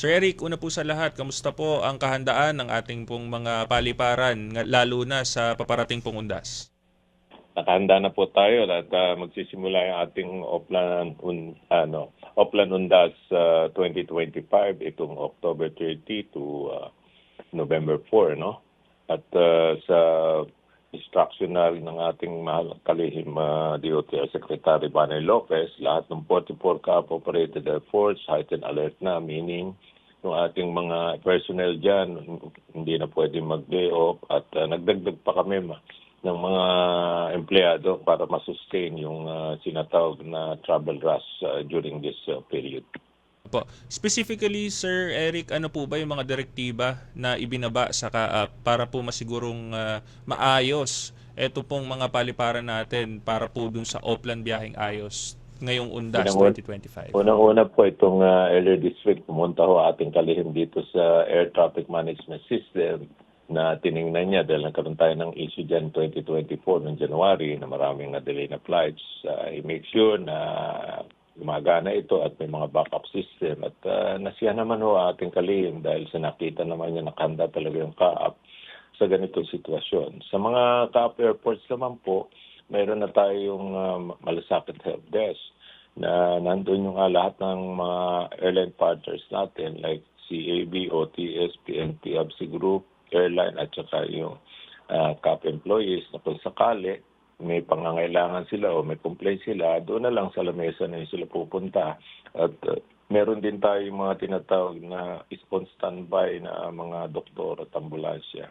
Sir Eric, una po sa lahat, kamusta po ang kahandaan ng ating pong mga paliparan, lalo na sa paparating pong undas? Nakahanda na po tayo at ah, magsisimula yung ating Oplan un, ano Oplan Undas ah, 2025 itong October 30 to ah, November 4 no at ah, sa instructional ng ating mahal kalihim uh, DOTR Secretary Banay Lopez lahat ng 44 ka-operated air force heightened alert na meaning yung ating mga personnel dyan, hindi na pwede mag-day off at ah, nagdagdag pa kami ma- ng mga empleyado para masustain yung ah, sinatawag na travel rush ah, during this ah, period. Po. Specifically, Sir Eric, ano po ba yung mga direktiba na ibinaba sa ka, ah, para po masigurong ah, maayos ito pong mga paliparan natin para po dun sa Oplan Biyaheng Ayos ngayong Undas Unang- 2025? Unang-una po itong ah, earlier this week, pumunta ho ating kalihim dito sa Air Traffic Management System na tiningnan niya dahil nagkaroon tayo ng issue dyan 2024 ng January na maraming na-delay na flights. Uh, i-make sure na gumagana ito at may mga backup system. At uh, nasiya naman ho ating kalihim dahil sa nakita naman niya nakahanda talaga yung kaap sa ganitong sitwasyon. Sa mga kaap airports naman po, mayroon na tayong uh, malasakit help desk nandun yung lahat ng mga airline partners natin like CAB, OTS, PNP, ABSI Group, airline at saka yung uh, CAP employees na kung sakali may pangangailangan sila o may complaint sila, doon na lang sa lamesa na sila pupunta. At uh, meron din tayo mga tinatawag na on standby na mga doktor at ambulansya